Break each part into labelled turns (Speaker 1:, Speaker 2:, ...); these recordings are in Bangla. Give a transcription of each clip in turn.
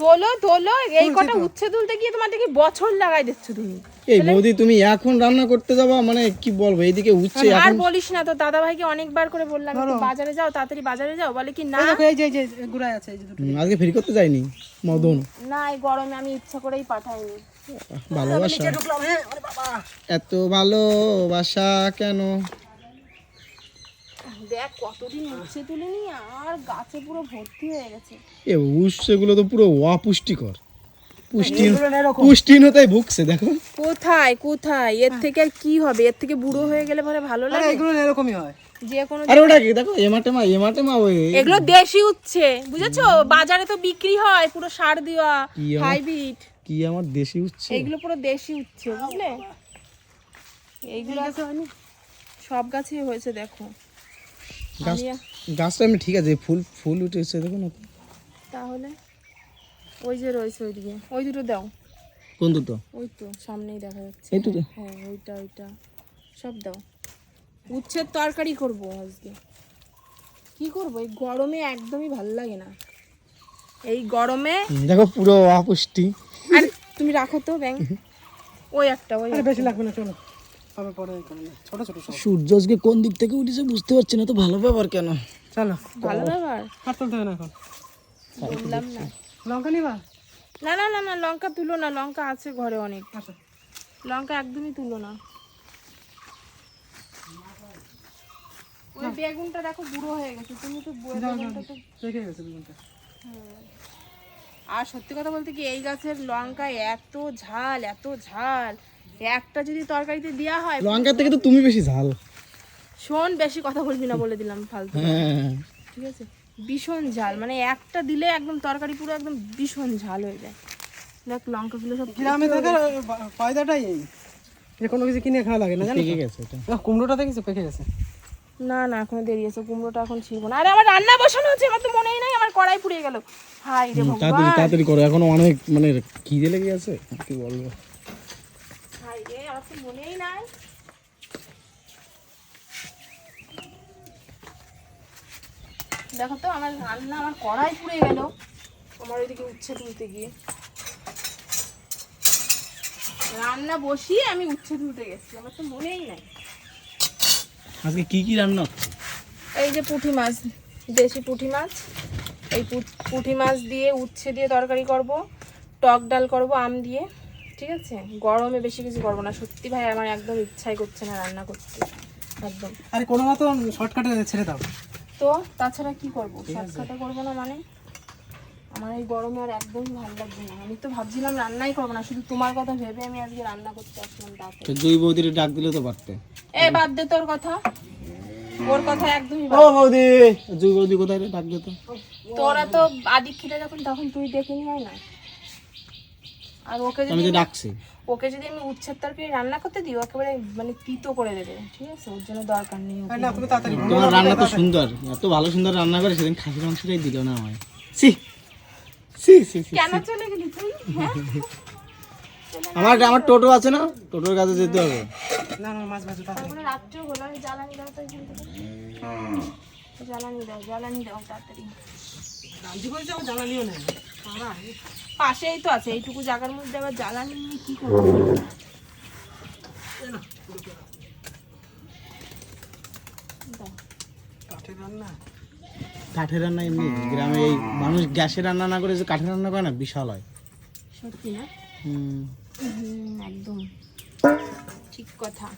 Speaker 1: তোলো তোলো এই কটা উচ্ছে তুলতে গিয়ে তোমার দেখি বছর লাগাই দিচ্ছ তুমি।
Speaker 2: এই বৌদি তুমি এখন রান্না করতে যাবা? মানে কি বলব এইদিকে উচ্ছে
Speaker 1: আর বলিস না তো দাদা ভাইকে অনেকবার করে বললাম বাজারে যাও তাড়াতাড়ি বাজারে যাও। বলে কি না।
Speaker 3: এই যে যে গুড়াই আছে এই যে দুটো।
Speaker 2: আজকে ফেরি করতে যাইনি মদন।
Speaker 1: না এই গরমে আমি ইচ্ছা করেই পাঠাইনি।
Speaker 2: ভালোবাসা।
Speaker 3: হ্যাঁ
Speaker 2: এত ভালোবাসা কেন?
Speaker 1: দেখ কতদিন উচ্ছে তুলিনি আর গাছে পুরো ভর্তি হয়ে গেছে।
Speaker 2: এ উচ্ছেগুলো তো পুরো অপুষ্টিকর। পুষ্টিহীন
Speaker 3: এগুলো
Speaker 2: পুষ্টিহীনতায় ভুগছে দেখো
Speaker 1: কোথায় কোথায়? এর থেকে আর কি হবে? এর থেকে বুড়ো হয়ে গেলে পরে ভালো লাগে?
Speaker 3: এগুলো এরকমই হয়।
Speaker 1: যে কোনো
Speaker 2: আরে ওটা কি? দেখো এমাটেমা এমাটেমা ওই
Speaker 1: এগুলো দেশি উচ্ছে বুঝেছ? বাজারে তো বিক্রি হয় পুরো সার দেওয়া
Speaker 2: কি
Speaker 1: হাইব্রিড।
Speaker 2: কি আমার দেশি উচ্ছে?
Speaker 1: এইগুলো পুরো দেশি উচ্ছে বুঝলে? এইগুলো সব গাছেই হয়েছে দেখো।
Speaker 2: গাছ গাছটা এমনি ঠিক আছে ফুল ফুল উঠেছে দেখো না
Speaker 1: তাহলে ওই যে রয়েছে ওইদিকে। ওই দুটো দাও।
Speaker 2: কোন দুটো?
Speaker 1: ওই তো সামনেই দেখা যাচ্ছে।
Speaker 2: এই দুটো?
Speaker 1: হ্যাঁ ওইটা ওইটা। সব দাও। উচ্ছের তরকারি করব আজকে। কি করব? এই গরমে একদমই ভালো লাগে না। এই গরমে
Speaker 2: দেখো পুরো অপুষ্টি।
Speaker 1: আর তুমি রাখো তো ব্যাং। ওই একটা ওই
Speaker 3: বেশি লাগবে না চলো। হবে পরে ছোট ছোট
Speaker 2: সূর্য আজকে কোন দিক থেকে উঠেছে বুঝতে পারছি না তো ভালো ব্যাপার কেন?
Speaker 3: চলো।
Speaker 1: ভালো ব্যাপার?
Speaker 3: আর তুলতে হবে না এখন।
Speaker 1: বললাম না।
Speaker 3: লঙ্কা নিবা?
Speaker 1: না না না না লঙ্কা তুলো না লঙ্কা আছে ঘরে অনেক। লঙ্কা একদমই তুলো না। ওই বেগুনটা দেখো বুড়ো হয়ে গেছে তুমি তো বেগুনটা তো
Speaker 3: গেছে
Speaker 1: আর সত্যি কথা বলতে কি এই গাছের লঙ্কা এত ঝাল এত ঝাল। একটা যদি তরকারিতে দেওয়া হয়
Speaker 2: লঙ্কার থেকে তো তুমি বেশি ঝাল।
Speaker 1: শোন বেশি কথা বলবি না বলে দিলাম ফালতু।
Speaker 2: হ্যাঁ।
Speaker 1: ঠিক আছে? ভীষণ ঝাল মানে একটা দিলে একদম তরকারি পুরো একদম ভীষণ ঝাল হয়ে যায়। দেখ লঙ্কাগুলো সব
Speaker 3: গ্রামে থাকার বা- ফায়দাটাই এই। যে কোনো কিছু কিনে খাওয়া লাগে না জানো
Speaker 2: পেকে গেছে এটা
Speaker 3: কুমড়োটা দেখেছ? পেকে গেছে।
Speaker 1: না না এখনও দেরি আছে কুমড়োটা এখন ছিড়বো না। আরে আমার রান্না বসানো হচ্ছে আমার তো মনেই নাই আমার কড়াই পুড়িয়ে গেল। হাই রে
Speaker 2: তাড়াতাড়ি
Speaker 1: ভগবান।
Speaker 2: তাড়াতাড়ি করো এখনও অনেক মানে খিদে লেগে আছে কি বলব?
Speaker 1: মনেই নাই। দেখো তো আমার রান্না আমার কড়াই পুড়ে গেল। আমার ওইদিকে উচ্ছে তুলতে গিয়ে। রান্না বসিয়ে আমি উচ্ছে তুলতে গেছি আমার তো মনেই নাই।
Speaker 2: আজকে কি কি রান্না
Speaker 1: এই যে পুঁটি মাছ দেশি পুঁটি মাছ। এই পুঁটি মাছ দিয়ে উচ্ছে দিয়ে তরকারি করব টক ডাল করব আম দিয়ে। ঠিক আছে? গরমে বেশি কিছু করব না। সত্যি ভাই আমার একদম ইচ্ছাই করছে না রান্না করতে। একদম।
Speaker 3: আরে কোনো মতো শর্টকাটে ছেড়ে দাও।
Speaker 1: তো তাছাড়া কি করব? শর্টকাটে করব না মানে? আমার এই গরমে আর একদমই ভালো লাগবে না। আমি তো ভাবছিলাম রান্নাই করব না শুধু তোমার কথা ভেবে আমি আজকে রান্না করতে আসলাম তাতে
Speaker 2: তো দুই বৌদির ডাক দিলে তো পারতে।
Speaker 1: এ বাদ দে তোর কথা। ওর কথা একদমই
Speaker 2: ও বৌদি! দুই বৌদি কোথায় ডাক দে তো।
Speaker 1: তোরা তো আদি খিদে যখন তখন তুই ডেকে নিয়ে না? আর ওকে
Speaker 2: আমি
Speaker 1: যদি
Speaker 2: তো ডাকছি।
Speaker 1: ওকে যদি আমি উচ্ছের তরকারি রান্না করতে দিই একেবারে মানে তিতো করে দেবে ঠিক আছে? ওর জন্য দরকার নেই
Speaker 3: না তুমি তাড়াতাড়ি
Speaker 2: তোমার রান্না তো সুন্দর এত ভালো সুন্দর রান্না করে সেদিন খাসির মাংসটাই দিল না আমায়। সি সি সি সি
Speaker 1: কেন চলে গেলি তুই? হ্যাঁ?
Speaker 2: আমার আমার টোটো আছে না? টোটোর কাছে যেতে হবে।
Speaker 3: না না মাছ
Speaker 1: তারপরে রাত্রেও হলো আমি জ্বালানি দাও তো জ্বালানি দাও জ্বালানি দাও তাড়াতাড়ি।
Speaker 3: রাজি করে যাও জ্বালানিও নেই।
Speaker 1: পাশেই তো আছে এইটুকু জায়গার মধ্যে আবার জ্বালানি নিয়ে কি করব।
Speaker 3: কাঠের রান্না?
Speaker 2: কাঠের রান্না এমনি গ্রামে এই মানুষ গ্যাসে রান্না না করে যে কাঠের রান্না করে না বিশাল হয়।
Speaker 1: সত্যি না? একদম। ঠিক কথা।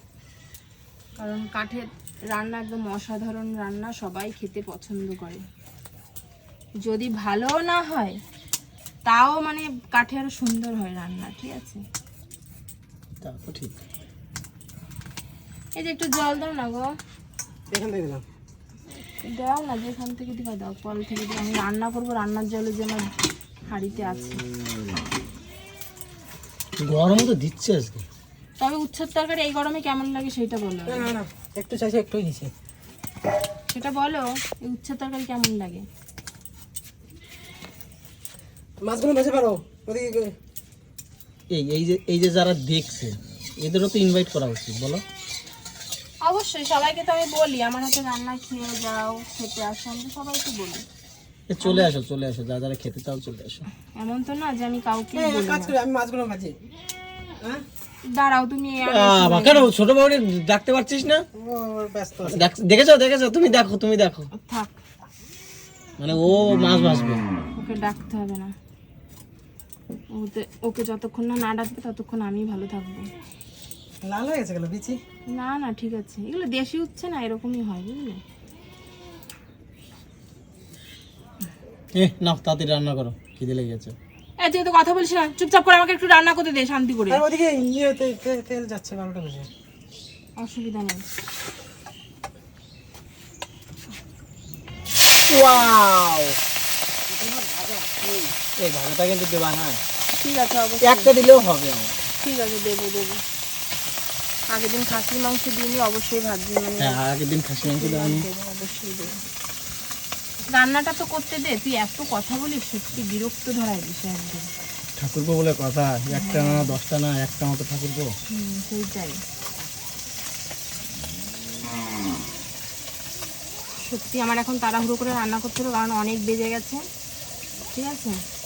Speaker 1: কারণ কাঠের রান্না একদম অসাধারণ রান্না সবাই খেতে পছন্দ করে। যদি ভালো না হয় তাও মানে কাঠে আরও সুন্দর হয় রান্না ঠিক আছে?
Speaker 2: তা তো ঠিক।
Speaker 1: এই যে একটু জল দাও না গো।
Speaker 3: এখান থেকে দিলাম
Speaker 1: দাও না যেখান থেকে দিবা দাও কল থেকে দিও আমি রান্না করব রান্নার জলে যে আমার হাঁড়িতে আছে।
Speaker 2: গরম তো দিচ্ছে আজকে।
Speaker 1: তবে উচ্ছের তরকারি এই গরমে কেমন লাগে সেটা বলো।
Speaker 3: না না না একটু চাইছে একটুই দিছি
Speaker 1: সেটা বলো এই উচ্ছের তরকারি কেমন লাগে?
Speaker 3: মাছগুলো বেঁচে পারো। ওদিকে
Speaker 2: এই এই যে এই যে যারা দেখছে এদেরও তো ইনভাইট করা উচিত বলো।
Speaker 1: অবশ্যই সবাইকে তো আমি বলি আমার হাতে রান্না খেয়ে যাও খেতে আসো আমি তো সবাইকে বলি।
Speaker 2: এ, চলে আসো চলে আসো যা যারা খেতে চাও চলে আসো।
Speaker 1: এমন তো না যে আমি কাউকে বলি
Speaker 3: কাজ করি আমি মাছগুলো ভাজি। হ্যাঁ?
Speaker 1: দাঁড়াও তুমি
Speaker 2: কেন ছোট বউরে ডাকতে পারছিস না?
Speaker 3: ও ব্যস্ত আছে।
Speaker 2: দেখ- দেখেছ দেখেছ? তুমি দেখো তুমি দেখো।
Speaker 1: থাক।
Speaker 2: মানে ও মাছ ভাসবে
Speaker 1: ওকে ডাকতে হবে না। ওতে ওকে যতক্ষণ না না ডাকবে ততক্ষণ আমি ভালো থাকব।
Speaker 3: লাল হয়ে গেছে গেল বিচি?
Speaker 1: না না ঠিক আছে। এগুলো দেশি উঠছে না এরকমই হয় বুঝলে?
Speaker 2: এ নাও তাড়াতাড়ি রান্না করো খিদে লেগে গেছে।
Speaker 1: এ তুই তো কথা বলছিস না চুপচাপ করে আমাকে একটু রান্না করতে দে শান্তি করে।
Speaker 3: আর ওদিকে ইয়ে তে- তে- তেল যাচ্ছে বারোটা বেজে।
Speaker 1: অসুবিধা নেই।
Speaker 2: ওয়াও! এই ভাজাটা কিন্তু দেবা হ্যাঁ
Speaker 1: ঠিক আছে অবশ্যই।
Speaker 2: একটা দিলেও হবে।
Speaker 1: ঠিক আছে দেবো দেবো। আগের দিন খাসির মাংস দিইনি অবশ্যই ভাবছি মানে
Speaker 2: হ্যাঁ আগের দিন খাসি মাংস দেওয়ানি
Speaker 1: দেবো অবশ্যই দেবো। রান্নাটা তো করতে দে তুই এত কথা বলিস সত্যি বিরক্ত ধরাই দিস একদম।
Speaker 2: ঠাকুরপো বলে কথা একটা না দশটা না একটা মতো ঠাকুরপো।
Speaker 1: হুম সেইটাই। সত্যি আমার এখন তাড়াহুড়ো করে রান্না করতে হবে কারণ অনেক বেজে গেছে। ঠিক আছে